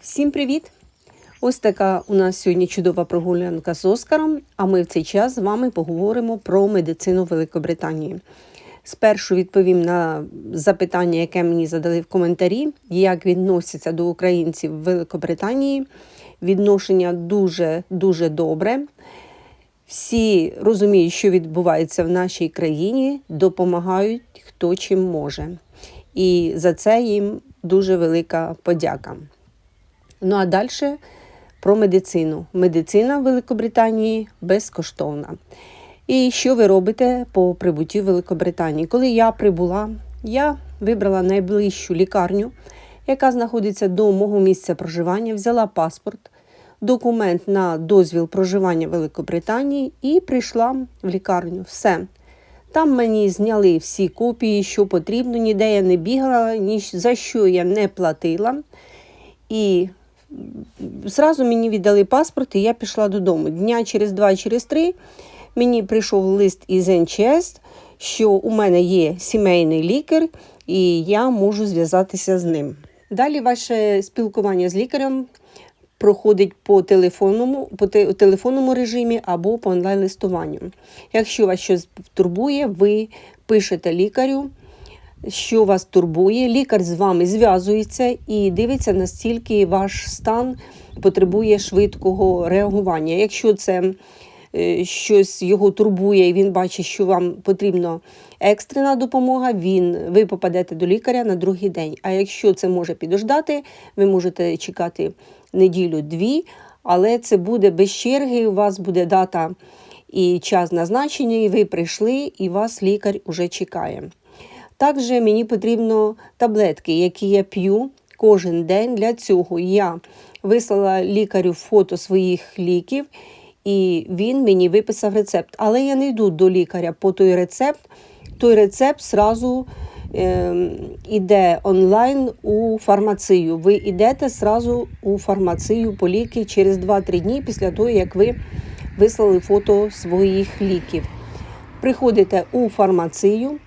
Всім привіт! Ось така у нас сьогодні чудова прогулянка з Оскаром. А ми в цей час з вами поговоримо про медицину Великобританії. Спершу відповім на запитання, яке мені задали в коментарі, як відносяться до українців в Великобританії. Відношення дуже дуже добре. Всі розуміють, що відбувається в нашій країні, допомагають хто чим може. І за це їм дуже велика подяка. Ну а далі про медицину. Медицина в Великобританії безкоштовна. І що ви робите по прибутті в Великобританії? Коли я прибула, я вибрала найближчу лікарню, яка знаходиться до мого місця проживання, взяла паспорт, документ на дозвіл проживання в Великобританії і прийшла в лікарню. Все. Там мені зняли всі копії, що потрібно, ніде я не бігала, ні за що я не платила. І зразу мені віддали паспорт, і я пішла додому. Дня через два, через три мені прийшов лист із НЧС, що у мене є сімейний лікар, і я можу зв'язатися з ним. Далі ваше спілкування з лікарем проходить по телефонному, по телефонному режимі або по онлайн-листуванню. Якщо вас щось турбує, ви пишете лікарю, що вас турбує. Лікар з вами зв'язується і дивиться, настільки ваш стан потребує швидкого реагування. Якщо це е, щось його турбує, і він бачить, що вам потрібна екстрена допомога, він, ви попадете до лікаря на другий день. А якщо це може підождати, ви можете чекати неділю-дві, але це буде без черги, у вас буде дата і час назначення, і ви прийшли, і вас лікар уже чекає. Також мені потрібно таблетки, які я п'ю кожен день. Для цього я вислала лікарю фото своїх ліків, і він мені виписав рецепт. Але я не йду до лікаря по той рецепт. Той рецепт зразу е, іде онлайн у фармацію. Ви йдете зразу у фармацію по ліки через 2-3 дні після того, як ви вислали фото своїх ліків. Приходите у фармацію.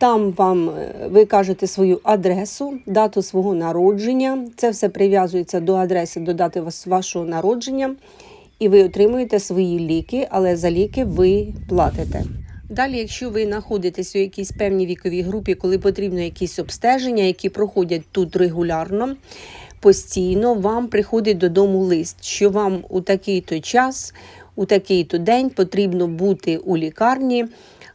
Там вам е, ви кажете свою адресу, дату свого народження. Це все прив'язується до адреси, до дати вашого народження, і ви отримуєте свої ліки, але за ліки ви платите. Далі, якщо ви знаходитесь у якійсь певній віковій групі, коли потрібно якісь обстеження, які проходять тут регулярно, постійно вам приходить додому лист, що вам у такий-то час, у такий-то день потрібно бути у лікарні.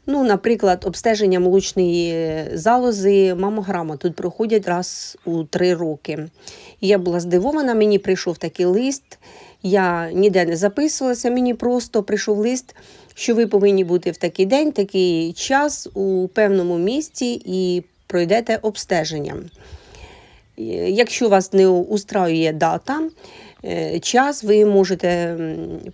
Ну, наприклад, обстеження молочної залози, мамограма тут проходять раз у три роки. Я була здивована, мені прийшов такий лист. Я ніде не записувалася, мені просто прийшов лист, що ви повинні бути в такий день, такий час у певному місці і пройдете обстеження. Е, Якщо вас не устраює дата, е, час, ви можете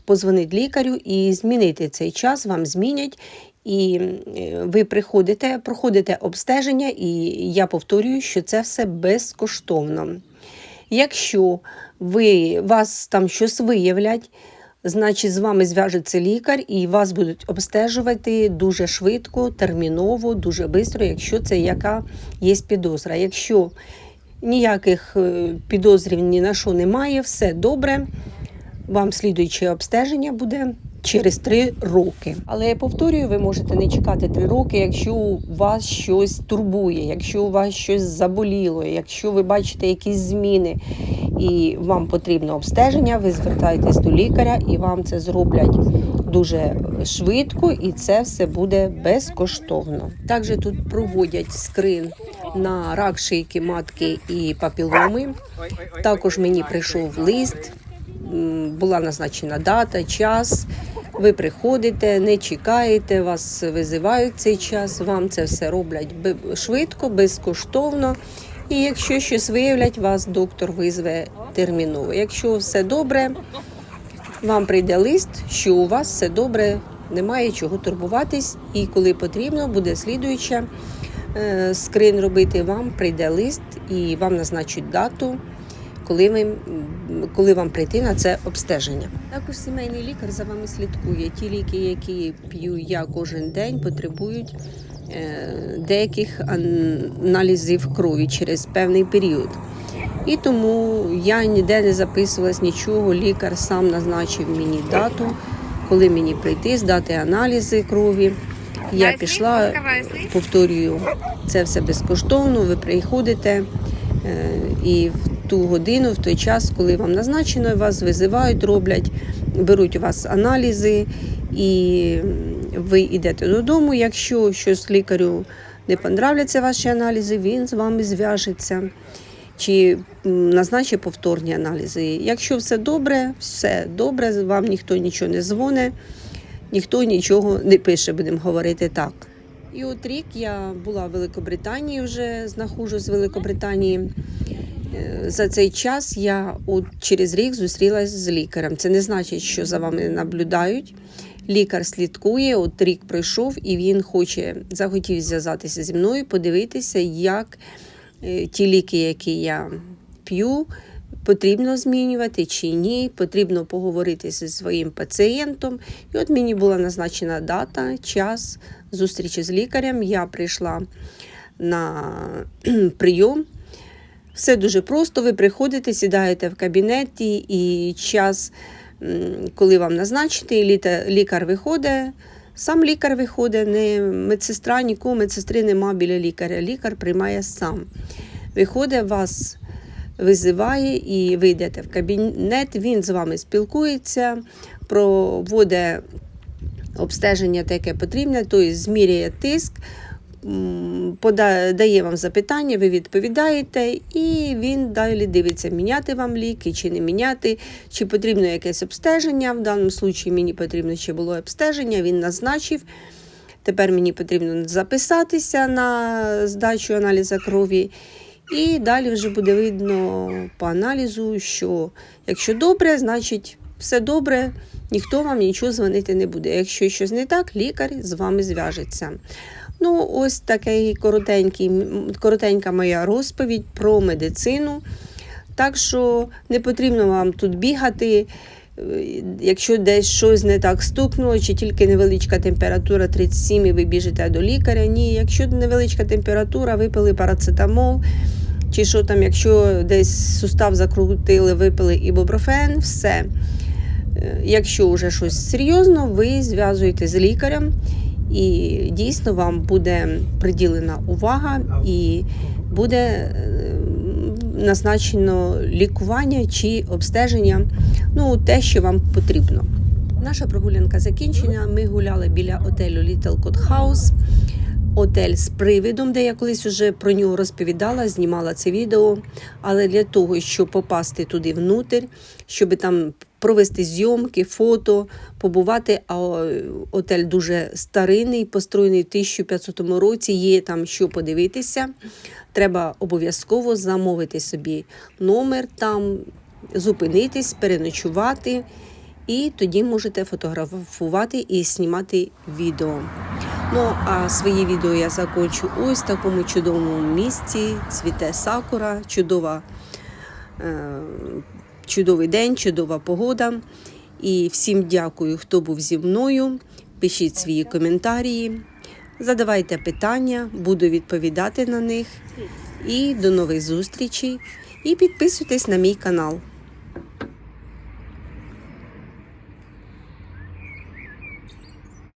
позвонити лікарю і змінити цей час, вам змінять. І е, ви приходите, проходите обстеження, і я повторюю, що це все безкоштовно. Якщо ви, вас там щось виявлять, значить з вами зв'яжеться лікар і вас будуть обстежувати дуже швидко, терміново, дуже швидко, якщо це яка є підозра. Якщо ніяких е, підозрів ні на що немає, все добре. Вам слідуюче обстеження буде через три роки. Але я повторюю, ви можете не чекати три роки, якщо у вас щось турбує, якщо у вас щось заболіло, якщо ви бачите якісь зміни і вам потрібно обстеження, ви звертаєтесь до лікаря і вам це зроблять дуже швидко, і це все буде безкоштовно. Також тут проводять скрин на рак шийки матки і папіломи. Також мені прийшов лист, була назначена дата, час. Ви приходите, не чекаєте, вас визивають цей час. Вам це все роблять швидко, безкоштовно. І якщо щось виявлять, вас доктор визве терміново. Якщо все добре, вам прийде лист, що у вас все добре, немає чого турбуватись, і коли потрібно, буде слідуюча е, скрин робити. Вам прийде лист і вам назначать дату, коли, ви, коли вам прийти на це обстеження. Також сімейний лікар за вами слідкує. Ті ліки, які п'ю я кожен день, потребують е, деяких аналізів крові через певний період. І тому я ніде не записувалась нічого. Лікар сам назначив мені дату, коли мені прийти, здати аналізи крові. Я пішла, повторюю, це все безкоштовно. Ви приходите е, і в ту годину, в той час, коли вам назначено, вас визивають, роблять, беруть у вас аналізи, і ви йдете додому. Якщо щось лікарю не понравляться ваші аналізи, він з вами зв'яжеться чи назначить повторні аналізи. Якщо все добре, все добре, вам ніхто нічого не дзвонить, ніхто нічого не пише, будемо говорити так. І от рік я була в Великобританії, вже знаходжусь в Великобританії. Е, За цей час я от через рік зустрілася з лікарем. Це не значить, що за вами наблюдають. Лікар слідкує, от рік пройшов, і він хоче захотів зв'язатися зі мною, подивитися, як е, ті ліки, які я п'ю, потрібно змінювати чи ні. Потрібно поговорити зі своїм пацієнтом. І от мені була назначена дата, час зустрічі з лікарем. Я прийшла на прийом. Все дуже просто. Ви приходите, сідаєте в кабінеті, і час, коли вам назначити, лікар виходить. Сам лікар виходить, не медсестра, нікого медсестри нема біля лікаря. Лікар приймає сам. Виходить, вас визиває і ви йдете в кабінет, він з вами спілкується, проводить обстеження, те, яке потрібне, тобто зміряє тиск, дає вам запитання, ви відповідаєте, і він далі дивиться, міняти вам ліки чи не міняти, чи потрібно якесь обстеження. В даному випадку мені потрібно ще було обстеження, він назначив. Тепер мені потрібно записатися на здачу аналізу крові. І далі вже буде видно по аналізу, що якщо добре, значить все добре, ніхто вам нічого дзвонити не буде. Якщо щось не так, лікар з вами зв'яжеться. Ну, ось такий коротенький, коротенька моя розповідь про медицину. Так що не потрібно вам тут бігати. Е, Якщо десь щось не так стукнуло, чи тільки невеличка температура 37 і ви біжите до лікаря. Ні, якщо невеличка температура, випили парацетамол, чи що там, якщо десь сустав закрутили, випили ібупрофен, все. Е, Якщо вже щось серйозно, ви зв'язуєте з лікарем, і дійсно вам буде приділена увага і буде е, назначено лікування чи обстеження, ну те, що вам потрібно. Наша прогулянка закінчена. Ми гуляли біля отелю Little Cod House. Отель з привидом, де я колись вже про нього розповідала, знімала це відео. Але для того, щоб попасти туди внутрь, щоб там провести зйомки, фото, побувати. А отель дуже старинний, построєний в 1500 році. Є там що подивитися. Треба обов'язково замовити собі номер там, зупинитись, переночувати. І тоді можете фотографувати і знімати відео. Ну а свої відео я закончу ось в такому чудовому місці. Цвіте сакура, чудова, е, чудовий день, чудова погода. І всім дякую, хто був зі мною. Пишіть свої коментарі, задавайте питання, буду відповідати на них. І до нових зустрічей. І підписуйтесь на мій канал.